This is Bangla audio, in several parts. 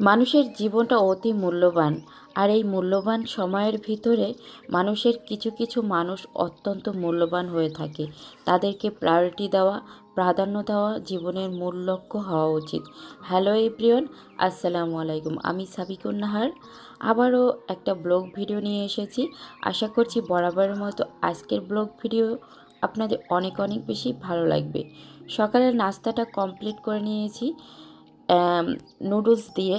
মানুষের জীবনটা অতি মূল্যবান। আর এই মূল্যবান সময়ের ভিতরে মানুষের কিছু কিছু মানুষ অত্যন্ত মূল্যবান হয়ে থাকে। তাদেরকে প্রায়োরিটি দেওয়া, প্রাধান্য দেওয়া জীবনের মূল লক্ষ্য হওয়া উচিত। হ্যালো এভরিওয়ান আসসালামু আলাইকুম। আমি সাবিকুন নাহার। আবারও একটা ব্লগ ভিডিও নিয়ে এসেছি। আশা করছি বরাবরের মতো আজকের ব্লগ ভিডিও আপনাদের অনেক অনেক বেশি ভালো লাগবে। সকালের নাস্তাটা কমপ্লিট করে নিয়েছি নুডলস দিয়ে।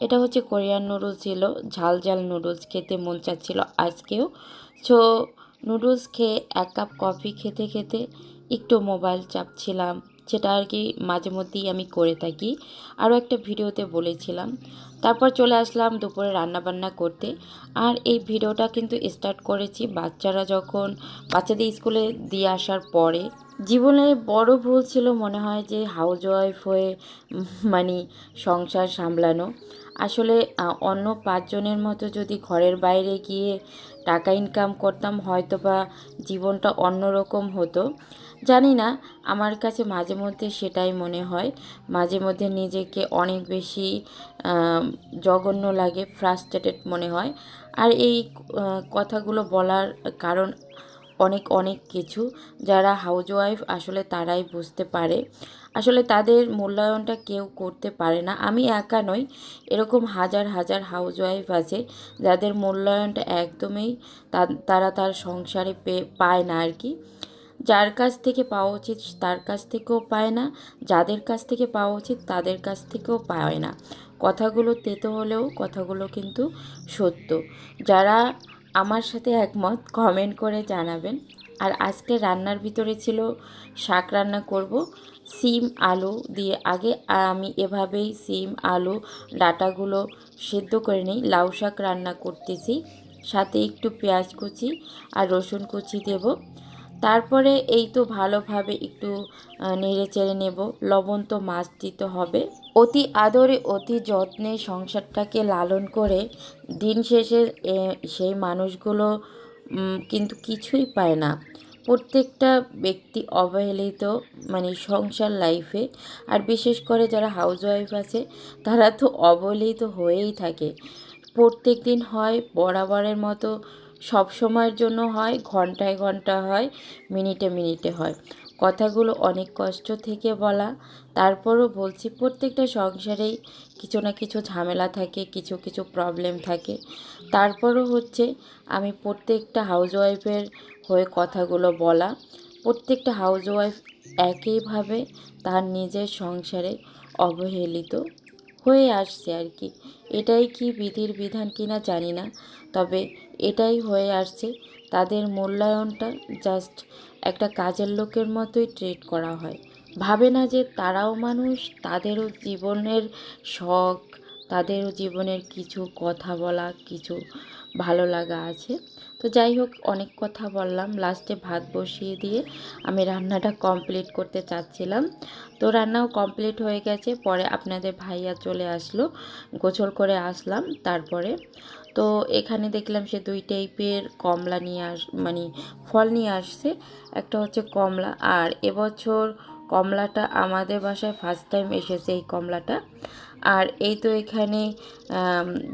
এটা হচ্ছে কোরিয়ান নুডলস ছিল, ঝাল ঝাল নুডলস খেতে মন চাচ্ছিল আজকেও। সো, নুডলস খেয়ে এক কাপ কফি খেতে খেতে একটু মোবাইল চাপছিলাম, সেটা আর কি মাঝে মধ্যেই আমি করে থাকি। আরও একটা ভিডিওতে বলেছিলাম। তারপর চলে আসলাম দুপুরে রান্নাবান্না করতে। আর এই ভিডিওটা কিন্তু স্টার্ট করেছি বাচ্চারা যখন বাচ্চাদের স্কুলে দিয়ে আসার পরে। জীবনে বড় ভুল ছিল মনে হয় যে হাউস ওয়াইফ হয়ে মানে সংসার সামলানো। আসলে অন্য পাঁচজনের মতো যদি ঘরের বাইরে গিয়ে টাকা ইনকাম করতাম হয়তো বা জীবনটা অন্যরকম হতো। জানি না, আমার কাছে মাঝে মধ্যে সেটাই মনে হয়। মাঝে মধ্যে নিজেকে অনেক বেশি জঘন্য লাগে ফ্রাস্ট্রেটেড মনে হয়। আর এই কথাগুলো বলার কারণ অনেক অনেক কিছু। যারা হাউস ওয়াইফ আসলে তারাই বুঝতে পারে। আসলে তাদের মূল্যায়নটা কেউ করতে পারে না। আমি একা নই। এরকম হাজার হাজার হাউস ওয়াইফ আছে, যাদের মূল্যায়নটা একদমই তারা তার সংসারে পায় না আর কি। যার কাছ থেকে পাওয়া উচিত, তার কাছ থেকেও পায় না। যাদের কাছ থেকে পাওয়া উচিত, তাদের কাছ থেকেও পায় না। কথাগুলো তেতো হলেও কথাগুলো কিন্তু সত্য। যারা আমার সাথে একমত কমেন্ট করে জানাবেন। আর আজকে রান্নার ভিতরে ছিল শাক রান্না করব, সিম, আলু দিয়ে আগে। আমি এভাবেই সিম, আলু, ডাটাগুলো সেদ্ধ করে নিই, লাউ শাক রান্না করতেছি। সাথে একটু পেঁয়াজ কুচি আর রসুন কুচি দেব। তারপরে এই তো ভালোভাবে একটু নেড়ে চেড়ে নেব। লবণ তো মাছ দিতে হবে। অতি আদরে, অতি যত্নে সংসারটাকে লালন করে দিন শেষে সেই মানুষগুলো কিন্তু কিছুই পায় না। প্রত্যেকটা ব্যক্তি অবহেলিত মানে সংসার লাইফে আর বিশেষ করে যারা হাউস ওয়াইফ আছে, তারা তো অবহেলিত হয়েই থাকে। প্রত্যেক দিন হয় বরাবরের মতো সব সময়ের জন্য হয়, ঘন্টায় ঘণ্টা হয়, মিনিটে মিনিটে হয়। কথাগুলো অনেক কষ্ট থেকে বলা। তারপরও বলছি, প্রত্যেকটা সংসারেই কিছু না কিছু ঝামেলা থাকে, কিছু কিছু প্রবলেম থাকে। তারপরও হচ্ছে, আমি প্রত্যেকটা হাউস ওয়াইফের হয়ে কথাগুলো বলা। প্রত্যেকটা হাউস ওয়াইফ একইভাবে তার নিজের সংসারে অবহেলিত হয়ে আসছে আর কি। এটাই কি বিধির বিধান কিনা জানি না। তবে এটাই হয়ে আসছে, তাদের মূল্যায়নটা জাস্ট একটা কাজের লোকের মতোই ট্রিট করা হয়। ভাবে না যে তারাও মানুষ, তাদেরও জীবনের শখ, তাদেরও জীবনের কিছু কথা বলা, কিছু ভালো লাগা আছে। তো যাই হোক, অনেক কথা বললাম। লাস্টে ভাত বসিয়ে দিয়ে আমি রান্নাটা কমপ্লিট করতে চাচ্ছিলাম। তো রান্নাও কমপ্লিট হয়ে গেছে। পরে আপনাদের ভাইয়া চলে আসলো। গোসল করে আসলাম তারপরে। তো এখানে দেখলাম সে দুই টাইপের কমলা নিয়ে আস মানে ফল নিয়ে আসছে। একটা হচ্ছে কমলা আর এবছর কমলাটা আমাদের বাসায় ফার্স্ট টাইম এসেছে এই কমলাটা। আর এই তো এখানে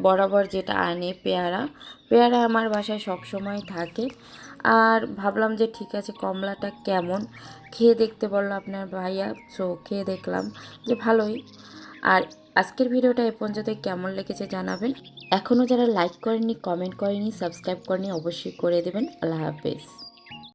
বরাবর যেটা আনে পেয়ারা। পেয়ারা আমার বাসায় সব সময় থাকে। আর ভাবলাম যে ঠিক আছে, কমলাটা কেমন? খেয়ে দেখতে বলল আপনার ভাইয়া সো খেয়ে দেখলাম যে ভালোই। আর আজকের ভিডিওটা এ পর্যন্ত কেমন লেগেছে জানাবেন। এখনও যারা লাইক করেননি কমেন্ট করেনি সাবস্ক্রাইব করেনি অবশ্যই করে দেবেন। আল্লাহ হাফেজ।